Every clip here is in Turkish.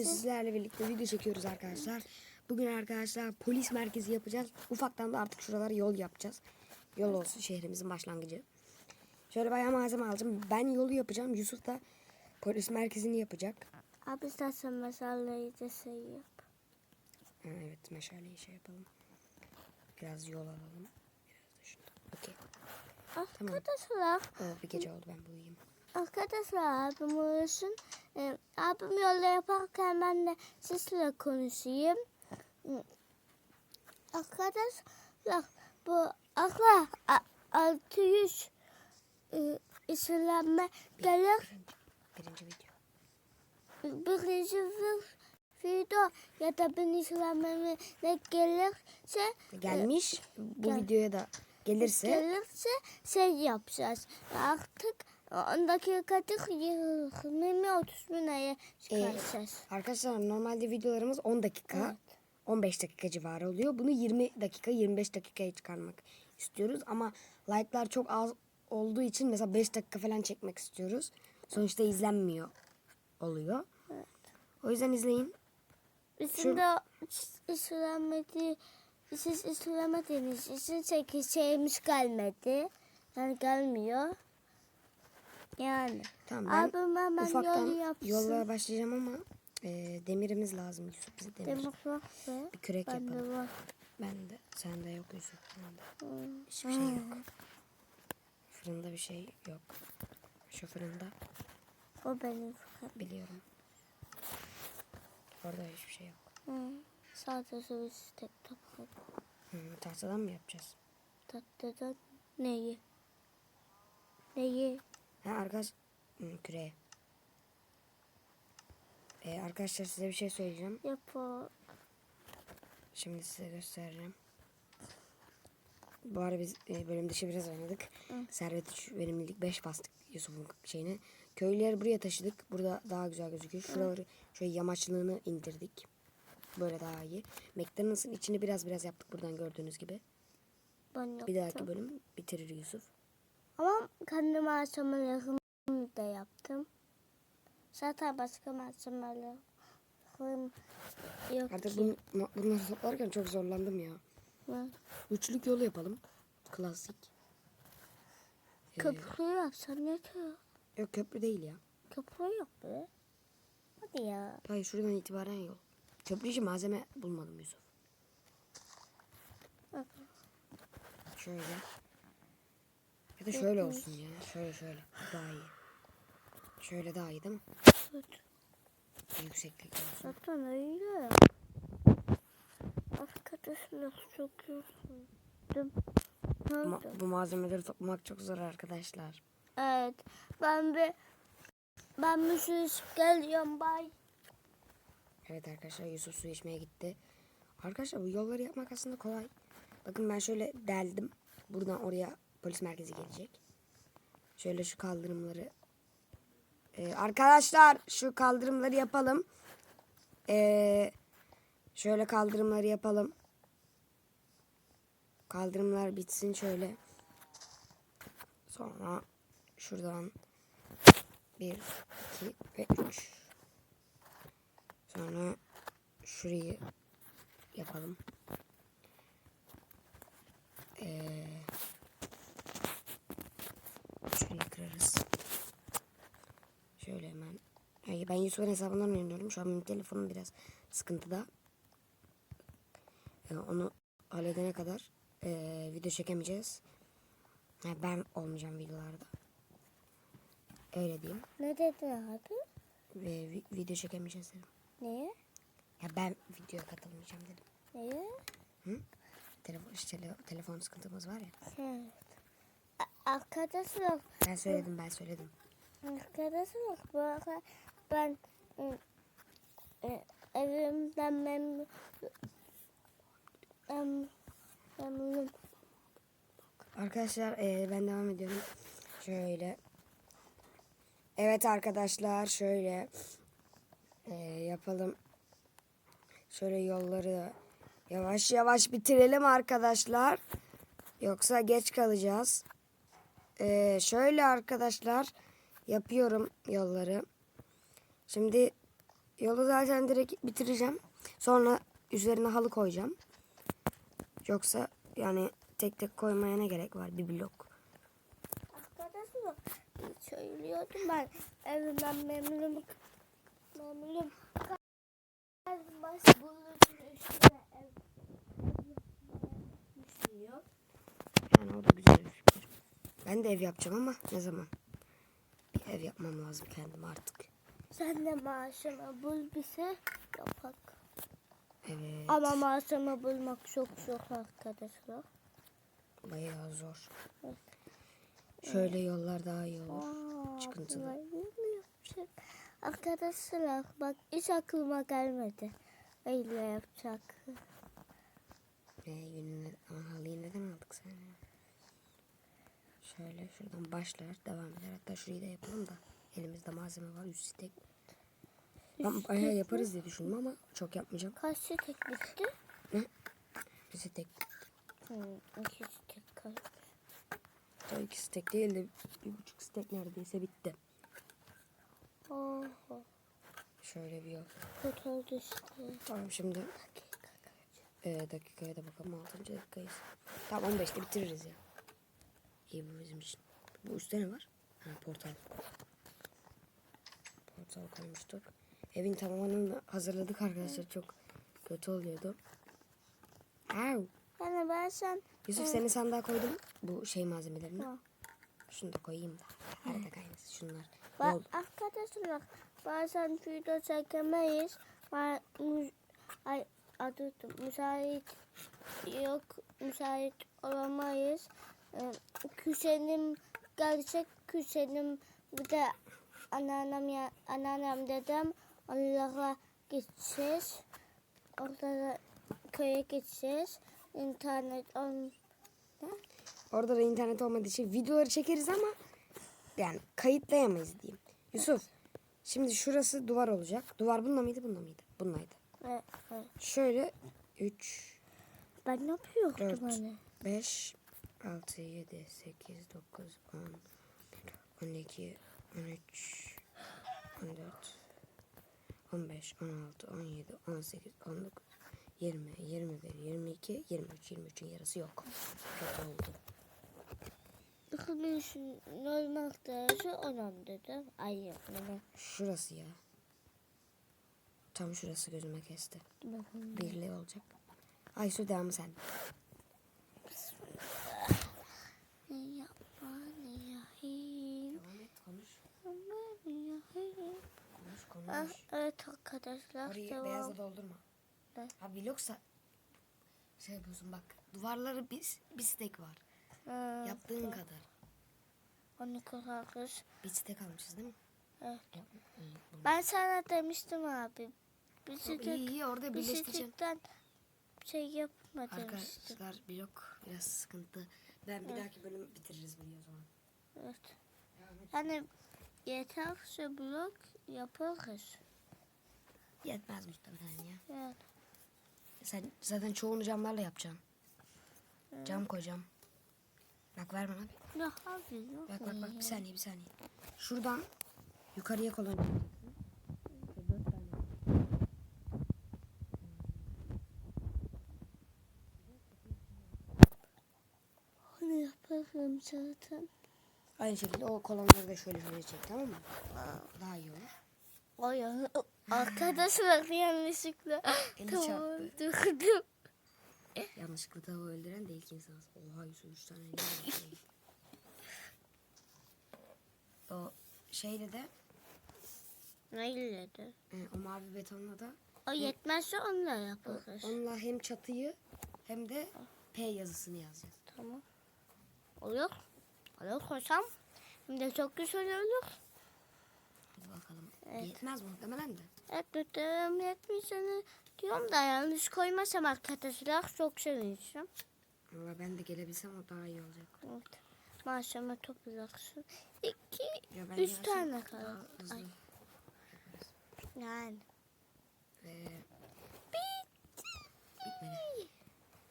Bugün sizlerle birlikte video çekiyoruz arkadaşlar. Bugün arkadaşlar polis merkezi yapacağız. Ufaktan da artık şuralara yol yapacağız. Yol olsun şehrimizin başlangıcı. Şöyle bayağı malzeme alacağım. Ben yolu yapacağım. Yusuf da polis merkezini yapacak. Abi sen meseleyi de şey yap. Ha, evet meşaleyi şey yapalım. Biraz yol alalım. Biraz da şundan. Okey. Arkadaşlar, Oh, bir gece oldu ben bu uyuyayım. arkadaşlar abim uyusun. Ee, abim yolda yaparken ben de sizle konuşayım. Arkadaşlar bu akla a- 600 e, işlenme gelir. Birinci video. Birinci vi- video ya da bin işlenmeme ne gelirse Gelmiş. Bu gel. videoya da gelirse gelirse şey yapacağız. Artık 10 dakikalık 20 mi 30 mi neye çıkaracağız. Arkadaşlar normalde videolarımız 10 dakika, 15 dakika civarı oluyor. Bunu 20 dakika, 25 dakikaya çıkarmak istiyoruz. Ama like'lar çok az olduğu için mesela 5 dakika falan çekmek istiyoruz. Sonuçta izlenmiyor oluyor. O yüzden izleyin. Bizim de işlemedi, siz işlemediğiniz için çekeceğimiz gelmedi. Yani gelmiyor. Yani. Tamam ben Abim hemen ufaktan yapsın. yollara başlayacağım ama e, demirimiz lazım Yusuf bize demir. Demek var be. Bir kürek Bende yapalım. var. Ben de. Sende yok Yusuf. Bende. Hmm. Hiçbir şey yok. Fırında bir şey yok. Şu fırında O benim fıkram. biliyorum. Orada hiçbir şey yok. Hı. Sadece bir tek tabak. Hı, tahtadan mı yapacağız? Tatlıdan neyi? Neyi? Ha arkadaş Hı, küreye. Ee, arkadaşlar size bir şey söyleyeceğim. Yap o. Şimdi size göstereceğim. Bu ara biz e, bölüm dışı biraz oynadık. Servet 3 verimlilik 5 bastık Yusuf'un şeyine. Köylüleri buraya taşıdık. Burada daha güzel gözüküyor. Şuraları şöyle yamaçlığını indirdik. Böyle daha iyi. McDonald's'ın içini biraz biraz yaptık buradan gördüğünüz gibi. Ben yaptım. Bir dahaki bölüm bitirir Yusuf. Ama kendi malzemelerimi de yaptım. Zaten başka malzemelerim yok Artık ki. bunu, bunları toplarken çok zorlandım ya. Hı. Üçlük yolu yapalım. Klasik. Köprü yapsan yeter. yok köprü değil ya. Köprü yok be. Hadi ya. Hayır şuradan itibaren yol. Köprü için malzeme bulmadım Yusuf. Bak. Şöyle. Ya da şöyle olsun ya. Şöyle şöyle. Daha iyi. Şöyle daha iyi değil mi? Evet. Yükseklik olsun. Zaten öyle. Arkadaşlar çok yoruldum. Ma- bu malzemeleri toplamak çok zor arkadaşlar. Evet. Ben bir ben bir su içip geliyorum. Bye. Evet arkadaşlar Yusuf su içmeye gitti. Arkadaşlar bu yolları yapmak aslında kolay. Bakın ben şöyle deldim. Buradan oraya polis merkezi gelecek. Şöyle şu kaldırımları. Ee, arkadaşlar şu kaldırımları yapalım. Ee, şöyle kaldırımları yapalım. Kaldırımlar bitsin şöyle. Sonra şuradan 1, 2 ve 3. Sonra şurayı yapalım. Ee, şurayı kırarız. Şöyle hemen. Hayır, ben Yusuf'un hesabından oynuyorum. Şu an benim telefonum biraz sıkıntıda. Ee, onu halledene kadar ee, video çekemeyeceğiz. Yani ben olmayacağım videolarda. Öyle diyeyim. Ne dedi abi? Ve vi- video çekemeyeceğiz dedim. Niye? Ya ben videoya katılmayacağım dedim. Niye? Telefon, işte tele- telefon sıkıntımız var ya. Evet. A- Arkadaşlar, Ben söyledim ben söyledim. arkadaşlar bu ben e, e, evimden memnun em, memnunum. Arkadaşlar eee, ben devam ediyorum. Şöyle. Evet arkadaşlar şöyle yapalım. Şöyle yolları yavaş yavaş bitirelim arkadaşlar. Yoksa geç kalacağız. Eee, şöyle arkadaşlar yapıyorum yolları. Şimdi yolu zaten direkt bitireceğim. Sonra üzerine halı koyacağım. Yoksa yani tek tek koymaya ne gerek var bir blok. Arkadaşlar söylüyordum ben evimden memnunum. Memnunum. Yani o da güzel bir fikir. Ben de ev yapacağım ama ne zaman? Bir ev yapmam lazım kendim artık. Sen de maaşımı bul bize yapak. Evet. Ama maaşımı bulmak çok zor arkadaşlar. Bayağı zor. Şöyle yollar daha iyi olur. Aa, Çıkıntılı. yapacak? Arkadaşlar bak hiç aklıma gelmedi. Öyle yapacak. Ee, yününe, aman halıyı neden aldık sen? Şöyle şuradan başlar devam eder. Hatta şurayı da yapalım da. Elimizde malzeme var. Üst tek. Ben bayağı yaparız diye düşündüm ama çok yapmayacağım. Kaç tek bitti? Üst tek. Hı, iki tek kaldı. O iki stek değil de bir buçuk stek neredeyse bitti. Oho. Şöyle bir yol. Kötü oldu işte. Tamam şimdi e, dakikaya da bakalım 6. dakikayız. Tamam 15'te bitiririz ya. İyi bu bizim için. Bu üstte ne var? Ha portal. Portal koymuştuk. Evin tamamını hazırladık arkadaşlar. Çok kötü oluyordu. Au. Yani ben sen Yusuf seni sandığa koydum. Bu şey malzemelerini. Ha. Şunu da koyayım da. Arada kaynasın şunlar. Ba- Yol. arkadaşlar bazen video çekemeyiz. Mü- ay adı müsait yok müsait olamayız. Ee, Küsenim gelecek küsenim bir de anneannem ya anneannem dedem onlara gideceğiz. Orada da köye gideceğiz. İnternet on Orada da internet olmadığı için videoları çekeriz ama yani kayıtlayamayız diyeyim. Yusuf şimdi şurası duvar olacak. Duvar bununla mıydı bununla mıydı? Bununlaydı. Evet, evet. Şöyle 3, Ben ne yapıyordum 4, hani? 5, 6, 7, 8, 9, 10, 12, 13, 14, 15, 16, 17, 18, 19, 20, 21, 22, 23. 23'ün yarısı yok. Kötü oldu. Bakın normal derece 10 dedim. Ay yapmadım. Şurası ya. Tam şurası gözüme kesti. Bakın. Birli olacak. Aysu devamı sen. Bismillahirrahmanirrahim. Devam et konuş. Bismillahirrahmanirrahim. Konuş Ah, konuş. evet arkadaşlar Orayı devam. beyazla doldurma. Ne? Ha vlogsa şey yapıyorsun bak. Duvarları bir, bir stek var. Ha, Yaptığın kadar. Onu kulakız. Bir stek almışız değil mi? Evet. Ben sana demiştim abi. Bizi de İyi iyi orada birleştireceğim. bisikletten şey yapma demiştim. Arkadaşlar vlog biraz sıkıntı. Ben bir dahaki bölüm bitiririz bunu o zaman. Evet. Yani yeterse blok yaparız. Yetmez muhtemelen ya. Evet. Sen zaten çoğunu camlarla yapacaksın. Cam koyacağım. Bak ver bana bir. Ne yapıyorsun? Bak bak bak bir saniye bir saniye. Şuradan yukarıya kolon. Yaparım zaten. Aynı şekilde o kolonları da şöyle şöyle çek tamam mı? Daha iyi olur. O ya. Arkadaşlar yanlışlıkla Eli tamam çarptı. durdum. Yanlışlıkla tavuğu öldüren de ilk insan. Oha Yusuf üç tane ne var? O şeyle de Neyle de? e, o mavi betonla da O yetmezse onunla yaparız. onunla hem çatıyı hem de P yazısını yazacağız. Tamam. Olur. Olur koysam. De çok güzel olur. Hadi bakalım. Evet. Yetmez muhtemelen de. Evet müttem yetmeyeceğini diyorum da yanlış koymasam arkadaşlar çok sevinçim. Valla ben de gelebilsem o daha iyi olacak. Evet. Malzeme toplayacaksın. İki, Ya üç tane hızlı Ay, yani. ve bitmedi.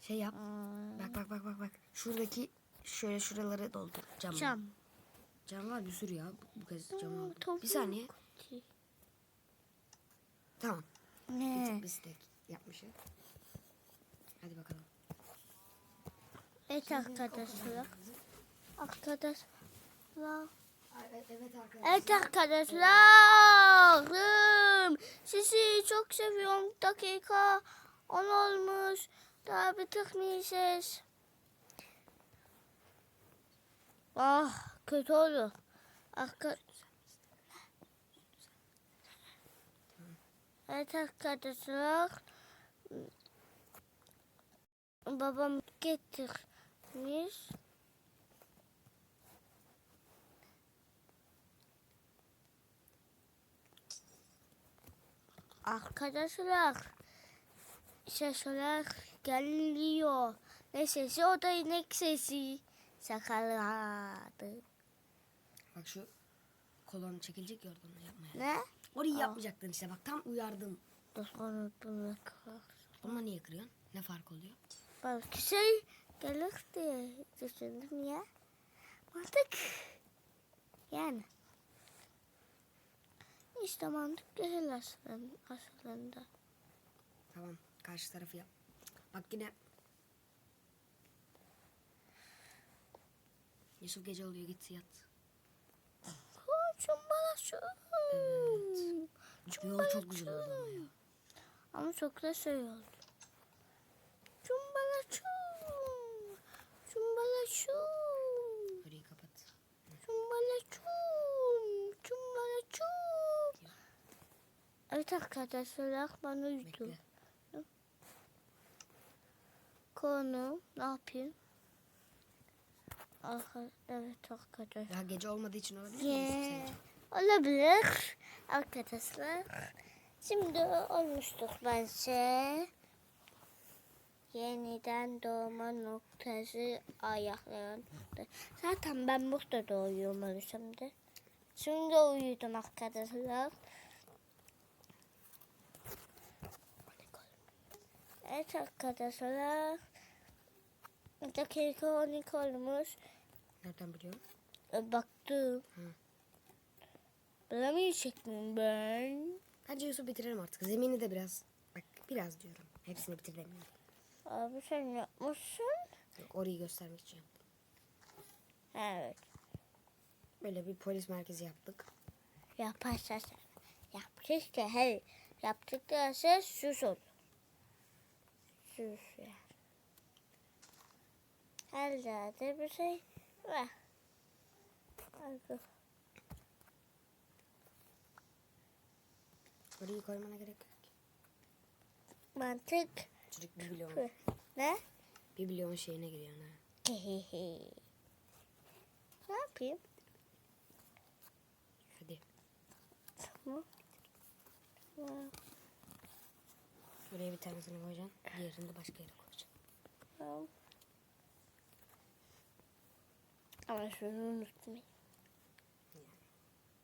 Şey yap. Aa, Bak bak bak bak bak. Şuradaki şöyle şuraları doldur. Cam. Cam. Var bir sürü ya. Bu, kez cam Aa, aldım. Bir saniye. Tamam. Bir Ne? tık bir yapmışım. Hadi bakalım. Evet arkadaşlar. Arkadaşlar. Evet arkadaşlar. Evet arkadaşlarım. Sizi çok seviyorum. Dakika 10 olmuş. Daha bitirmeyeceğiz. Ah kötü oldu. Arka... Evet arkadaşlar. Babam getirmiş. Arkadaşlar sesler geliyor. Ne sesi? O da inek sesi. Sakaladı. Bak şu kolon çekilecek gördün mü yapmaya. Ne? Orayı yapmayacaktın işte bak tam uyardım. Dur ne kadar. Ama niye kırıyorsun? Ne fark oluyor? Belki şey gelir diye düşündüm ya. Mantık. Yani. İşte mantık değil aslında. aslında. Tamam karşı tarafı yap. Bak yine Yusuf gece oluyor git yat. Koçum bana şu. Çünkü yol çok güzel oldu ama ya. Ama çok da şey oldu. Cumbala çum. Cumbala çum. Orayı kapat. Cumbala çum. Cumbala çum. Evet arkadaşlar ben uyudum. Bekle. Konu ne yapayım? Evet arkadaşlar. Daha gece olmadığı için olabilir mi Yeah. Olabilir arkadaşlar. Şimdi olmuştuk bence. Yeniden doğma noktası ayaklarında. Zaten ben burada doğuyorum şimdi. Şimdi uyudum arkadaşlar. Evet arkadaşlar. Dakika 12 olmuş. Nereden biliyorsun? E, Baktım. Hı. Bilemeyecek miyim ben? Bence Yusuf bitirelim artık. Zemini de biraz. Bak biraz diyorum. Hepsini bitir demiyorum. Abi sen yapmışsın. Yok, orayı göstermek için yaptım. Evet. Böyle bir polis merkezi yaptık. Yaparsa sen. Yaptık da her yaptık da sen sus olur. Sus yani. Her yerde bir şey var. Hadi. Orayı koymana gerek yok. Mantık. Çocuk bir milyon. Ne? Bir milyon şeyine giriyor. Ha. ne yapayım? Hadi. Tamam. Tamam. Buraya bir tanesini koyacaksın. Diğerini de başka yere koyacaksın. Tamam. Ama şunu unutmayın.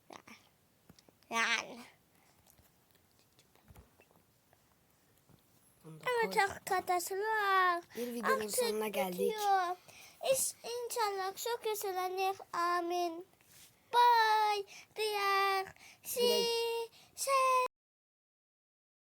Yani. Yani. Evet arkadaşlar. Bir videonun Artık sonuna geldik. bitiyor. İş, inşallah çok yaşanır. Amin. Bye. Diğer. Si. Se.